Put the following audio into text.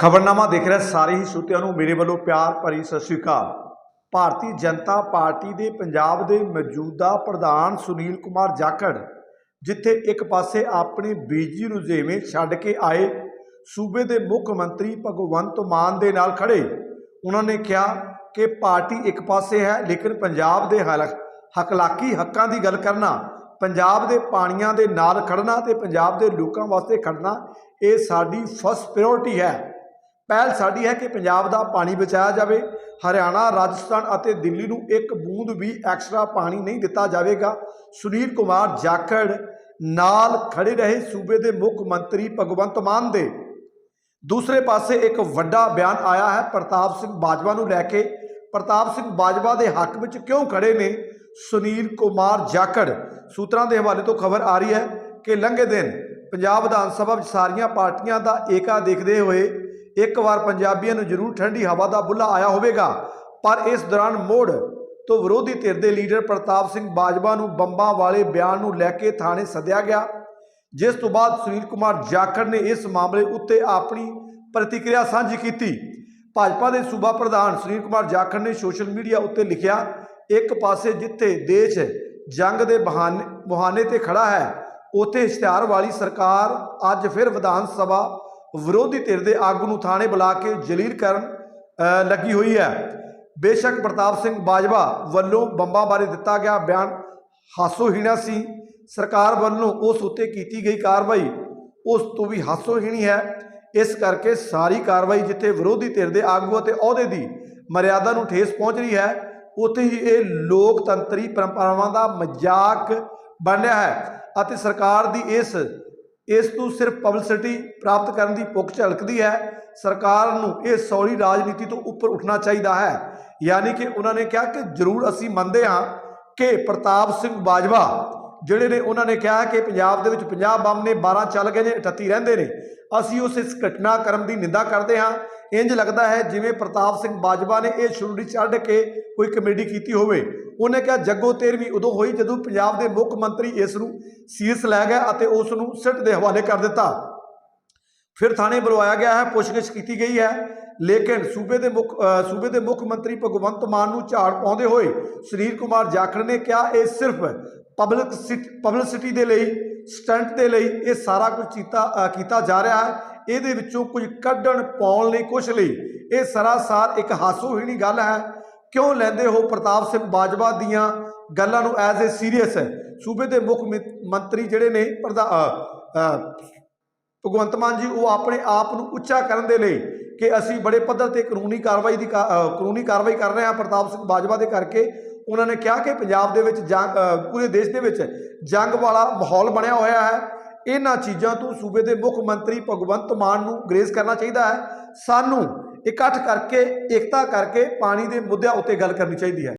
ਖਬਰਨਾਮਾ ਦੇਖ ਰਹੇ ਸਾਰੇ ਹੀ ਸਰੋਤਿਆਂ ਨੂੰ ਮੇਰੇ ਵੱਲੋਂ ਪਿਆਰ ਭਰੀ ਸਤਿ ਸ੍ਰੀ ਅਕਾਲ। ਭਾਰਤੀ ਜਨਤਾ ਪਾਰਟੀ ਦੇ ਪੰਜਾਬ ਦੇ ਮੌਜੂਦਾ ਪ੍ਰਧਾਨ ਸੁਨੀਲ ਕੁਮਾਰ ਜਾਖੜ, ਜਿੱਥੇ ਇੱਕ ਪਾਸੇ ਆਪਣੇ ਬੀਜੀ ਰੁਝੇਵੇਂ ਛੱਡ ਕੇ ਆਏ ਸੂਬੇ ਦੇ ਮੁੱਖ ਮੰਤਰੀ ਭਗਵੰਤ ਮਾਨ ਦੇ ਨਾਲ ਖੜੇ, ਉਹਨਾਂ ਨੇ ਕਿਹਾ ਕਿ ਪਾਰਟੀ ਇੱਕ ਪਾਸੇ ਹੈ, ਲੇਕਿਨ ਪੰਜਾਬ ਦੇ ਹਲ- ਹਕਲਾਕੀ ਹੱਕਾਂ ਦੀ ਗੱਲ ਕਰਨਾ, ਪੰਜਾਬ ਦੇ ਪਾਣੀਆਂ ਦੇ ਨਾਲ ਖੜਨਾ ਤੇ ਪੰਜਾਬ ਦੇ ਲੋਕਾਂ ਵਾਸਤੇ ਖੜਨਾ, ਇਹ ਸਾਡੀ ਫਸਟ ਪ੍ਰਾਇੋਰਟੀ ਹੈ। ਪਹਿਲ ਸਾਡੀ ਹੈ ਕਿ ਪੰਜਾਬ ਦਾ ਪਾਣੀ ਬਚਾਇਆ ਜਾਵੇ, ਹਰਿਆਣਾ, ਰਾਜਸਥਾਨ ਅਤੇ ਦਿੱਲੀ ਨੂੰ ਇੱਕ ਬੂੰਦ ਵੀ ਐਕਸਟਰਾ ਪਾਣੀ ਨਹੀਂ ਦਿੱਤਾ ਜਾਵੇਗਾ। ਸੁਨੀਲ ਕੁਮਾਰ ਜਾਖੜ ਨਾਲ ਖੜੇ ਰਹੇ ਸੂਬੇ ਦੇ ਮੁੱਖ ਮੰਤਰੀ ਭਗਵੰਤ ਮਾਨ ਦੇ। ਦੂਸਰੇ ਪਾਸੇ ਇੱਕ ਵੱਡਾ ਬਿਆਨ ਆਇਆ ਹੈ, ਪ੍ਰਤਾਪ ਸਿੰਘ ਬਾਜਵਾ ਨੂੰ ਲੈ ਕੇ। ਪ੍ਰਤਾਪ ਸਿੰਘ ਬਾਜਵਾ ਦੇ ਹੱਕ ਵਿੱਚ ਕਿਉਂ ਖੜੇ ਨੇ? ਸੁਨੀਲ ਕੁਮਾਰ ਜਾਖੜ, ਸੂਤਰਾਂ ਦੇ ਹਵਾਲੇ ਤੋਂ ਖਬਰ ਆ ਰਹੀ ਹੈ ਕਿ ਲੰਘੇ ਦਿਨ ਪੰਜਾਬ ਵਿਧਾਨ ਸਭਾ ਵਿੱਚ ਸਾਰੀਆਂ ਪਾਰਟੀਆਂ ਦਾ ਏਕਾ ਦੇਖਦੇ ਹੋਏ ਇੱਕ ਵਾਰ ਪੰਜਾਬੀਆਂ ਨੂੰ ਜ਼ਰੂਰ ਠੰਡੀ ਹਵਾ ਦਾ ਬੁੱਲਾ ਆਇਆ ਹੋਵੇਗਾ। ਪਰ ਇਸ ਦੌਰਾਨ ਮੋੜ ਤੋਂ ਵਿਰੋਧੀ ਧਿਰ ਦੇ ਲੀਡਰ ਪ੍ਰਤਾਪ ਸਿੰਘ ਬਾਜਵਾ ਨੂੰ ਬੰਬਾਂ ਵਾਲੇ ਬਿਆਨ ਨੂੰ ਲੈ ਕੇ ਥਾਣੇ ਸੱਦਿਆ ਗਿਆ, ਜਿਸ ਤੋਂ ਬਾਅਦ ਸੁਨੀਲ ਕੁਮਾਰ ਜਾਖੜ ਨੇ ਇਸ ਮਾਮਲੇ ਉੱਤੇ ਆਪਣੀ ਪ੍ਰਤੀਕਿਰਿਆ ਸਾਂਝੀ ਕੀਤੀ। ਭਾਜਪਾ ਦੇ ਸੂਬਾ ਪ੍ਰਧਾਨ ਸੁਨੀਲ ਕੁਮਾਰ ਜਾਖੜ ਨੇ ਸੋਸ਼ਲ ਮੀਡੀਆ ਉੱਤੇ ਲਿਖਿਆ, ਇੱਕ ਪਾਸੇ ਜਿੱਥੇ ਦੇਸ਼ ਜੰਗ ਦੇ ਬਹਾਨੇ ਮੁਹਾਨੇ ਤੇ ਖੜਾ ਹੈ, ਉੱਥੇ ਇਸ਼ਤਿਹਾਰ ਵਾਲੀ ਸਰਕਾਰ ਅੱਜ ਫਿਰ ਵਿਧਾਨ ਸਭਾ ਵਿਰੋਧੀ ਧਿਰ ਦੇ ਆਗੂ ਨੂੰ ਥਾਣੇ ਬੁਲਾ ਕੇ ਜਲੀਲ ਕਰਨ ਲੱਗੀ ਹੋਈ ਹੈ। ਬੇਸ਼ੱਕ ਪ੍ਰਤਾਪ ਸਿੰਘ ਬਾਜਵਾ ਵੱਲੋਂ ਬੰਬਾਂ ਬਾਰੇ ਦਿੱਤਾ ਗਿਆ ਬਿਆਨ ਹਾਸੋਹੀਣਾ ਸੀ। ਸਰਕਾਰ ਵੱਲੋਂ ਉਸ ਉੱਤੇ ਕੀਤੀ ਗਈ ਕਾਰਵਾਈ ਉਸ ਤੋਂ ਵੀ ਹਾਸੋਹੀਣੀ ਹੈ। ਇਸ ਕਰਕੇ ਸਾਰੀ ਕਾਰਵਾਈ ਜਿੱਥੇ ਵਿਰੋਧੀ ਧਿਰ ਦੇ ਆਗੂ ਅਤੇ ਅਹੁਦੇ ਦੀ ਮਰਿਆਦਾ ਨੂੰ ਠੇਸ ਪਹੁੰਚ ਰਹੀ ਹੈ, ਉੱਥੇ ਹੀ ਇਹ ਲੋਕਤੰਤਰੀ ਪਰੰਪਰਾਵਾਂ ਦਾ ਮਜ਼ਾਕ ਬਣ ਰਿਹਾ ਹੈ ਅਤੇ ਸਰਕਾਰ ਦੀ ਇਸ ਇਸ ਤੋਂ ਸਿਰਫ ਪਬਲਿਸਿਟੀ ਪ੍ਰਾਪਤ ਕਰਨ ਦੀ ਭੁੱਖ ਝਲਕਦੀ ਹੈ। ਸਰਕਾਰ ਨੂੰ ਇਹ ਸੌਲੀ ਰਾਜਨੀਤੀ ਤੋਂ ਉੱਪਰ ਉੱਠਣਾ ਚਾਹੀਦਾ ਹੈ। ਯਾਨੀ ਕਿ ਉਹਨਾਂ ਨੇ ਕਿਹਾ ਕਿ ਜ਼ਰੂਰ ਅਸੀਂ ਮੰਨਦੇ ਹਾਂ ਕਿ ਪ੍ਰਤਾਪ ਸਿੰਘ ਬਾਜਵਾ, ਜਿਹੜੇ ਨੇ ਉਹਨਾਂ ਨੇ ਕਿਹਾ ਕਿ ਪੰਜਾਬ ਦੇ ਵਿੱਚ 50 ਬੰਬ ਨੇ 12 ਚੱਲ ਗਏ ਨੇ 38 ਰਹਿੰਦੇ ਨੇ। ਅਸੀਂ ਉਸ ਇਸ ਘਟਨਾਕ੍ਰਮ ਦੀ ਨਿੰਦਾ ਕਰਦੇ ਹਾਂ। ਇੰਜ ਲੱਗਦਾ ਹੈ ਜਿਵੇਂ ਪ੍ਰਤਾਪ ਸਿੰਘ ਬਾਜਵਾ ਨੇ ਇਹ ਸ਼ੁਰੂ ਚੜ੍ਹ ਕੇ ਕੋਈ ਕਮੇਡੀ ਕੀਤੀ ਹੋਵੇ। ਉਹਨੇ ਕਿਹਾ, ਜੱਗੋ, ਤੇਰਵੀਂ ਉਦੋਂ ਹੋਈ ਜਦੋਂ ਪੰਜਾਬ ਦੇ ਮੁੱਖ ਮੰਤਰੀ ਇਸ ਨੂੰ ਸੀਸ ਲੈ ਗਿਆ ਅਤੇ ਉਸ ਨੂੰ ਸਿੱਟ ਦੇ ਹਵਾਲੇ ਕਰ ਦਿੱਤਾ। ਫਿਰ ਥਾਣੇ ਬੁਲਵਾਇਆ ਗਿਆ ਹੈ, ਪੁੱਛਗਿੱਛ ਕੀਤੀ ਗਈ ਹੈ, ਲੇਕਿਨ ਸੂਬੇ ਦੇ ਮੁੱਖ ਸੂਬੇ ਦੇ ਮੁੱਖ ਮੰਤਰੀ ਭਗਵੰਤ ਮਾਨ ਨੂੰ ਝਾੜ ਪਾਉਂਦੇ ਹੋਏ ਸੁਨੀਲ ਕੁਮਾਰ ਜਾਖੜ ਨੇ ਕਿਹਾ, ਇਹ ਸਿਰਫ ਪਬਲਿਕ ਪਬਲਿਸਿਟੀ ਦੇ ਲਈ, ਸਟੰਟ ਦੇ ਲਈ ਇਹ ਸਾਰਾ ਕੁਝ ਕੀਤਾ ਕੀਤਾ ਜਾ ਰਿਹਾ ਹੈ। ਇਹਦੇ ਵਿੱਚੋਂ ਕੁਝ ਕੱਢਣ, ਪਾਉਣ ਲਈ ਕੁਝ ਲਈ। ਇਹ ਸਰਾਸਾਰ ਇੱਕ ਹਾਸੋਹੀਣੀ ਗੱਲ ਹੈ। ਕਿਉਂ ਲੈਂਦੇ ਹੋ ਪ੍ਰਤਾਪ ਸਿੰਘ ਬਾਜਵਾ ਦੀਆਂ ਗੱਲਾਂ ਨੂੰ ਐਜ਼ ਏ ਸੀਰੀਅਸ ਹੈ ਸੂਬੇ ਦੇ ਮੁੱਖ ਮੰਤਰੀ ਜਿਹੜੇ ਨੇ ਪ੍ਰਧਾ ਭਗਵੰਤ ਮਾਨ ਜੀ, ਉਹ ਆਪਣੇ ਆਪ ਨੂੰ ਉੱਚਾ ਕਰਨ ਦੇ ਲਈ ਕਿ ਅਸੀਂ ਬੜੇ ਪੱਧਰ ਤੇ ਕਾਨੂੰਨੀ ਕਾਰਵਾਈ ਦੀ ਕਾ- ਕਾਨੂੰਨੀ ਕਾਰਵਾਈ ਕਰ ਰਹੇ ਹਾਂ ਪ੍ਰਤਾਪ ਸਿੰਘ ਬਾਜਵਾ ਦੇ ਕਰਕੇ। ਉਹਨਾਂ ਨੇ ਕਿਹਾ ਕਿ ਪੰਜਾਬ ਦੇ ਵਿੱਚ ਜੰਗ ਪੂਰੇ ਦੇਸ਼ ਦੇ ਵਿੱਚ ਜੰਗ ਵਾਲਾ ਮਾਹੌਲ ਬਣਿਆ ਹੋਇਆ ਹੈ। ਇਹਨਾਂ ਚੀਜ਼ਾਂ ਤੋਂ ਸੂਬੇ ਦੇ ਮੁੱਖ ਮੰਤਰੀ ਭਗਵੰਤ ਮਾਨ ਨੂੰ ਗ੍ਰੇਜ਼ ਕਰਨਾ ਚਾਹੀਦਾ ਹੈ। ਸਾਨੂੰ ਇਕੱਠ ਕਰਕੇ ਏਕਤਾ ਕਰਕੇ ਪਾਣੀ ਦੇ ਮੁੱਦਿਆਂ ਉੱਤੇ ਗੱਲ ਕਰਨੀ ਚਾਹੀਦੀ ਹੈ।